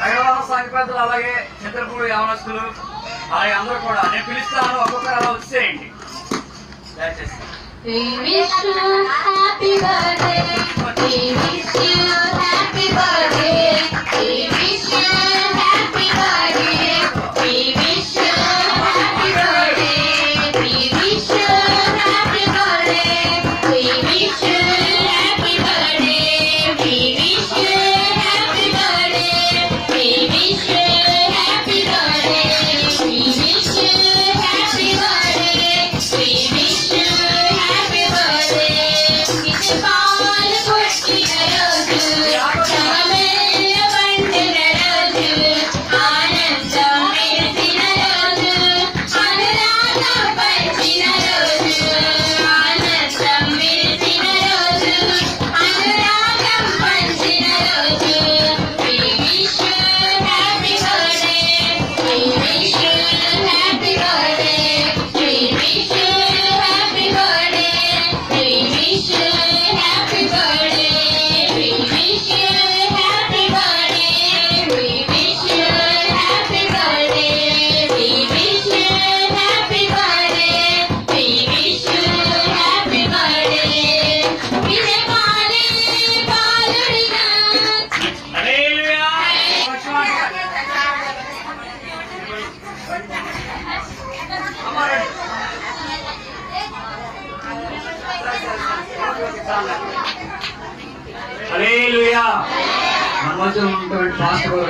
హైదరాబాద్ సంఘపెద్దలు అలాగే చిత్రపూడి యావనస్తులు అలాగే అందరూ కూడా నేను పిలుస్తాను ఒక్కొక్కరు అలా వచ్చేయండి దయచేసి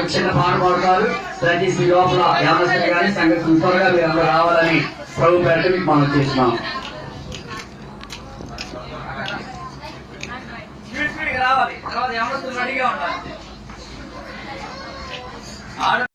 చిన్న పాట పాడతారు. దయచేసి లోపల యామశ్రీ గారి సంఘటన త్వరగా మీరు అందరూ రావాలని ప్రభు పేరు మీకు మనం చేస్తున్నాం. రావాలి. తర్వాత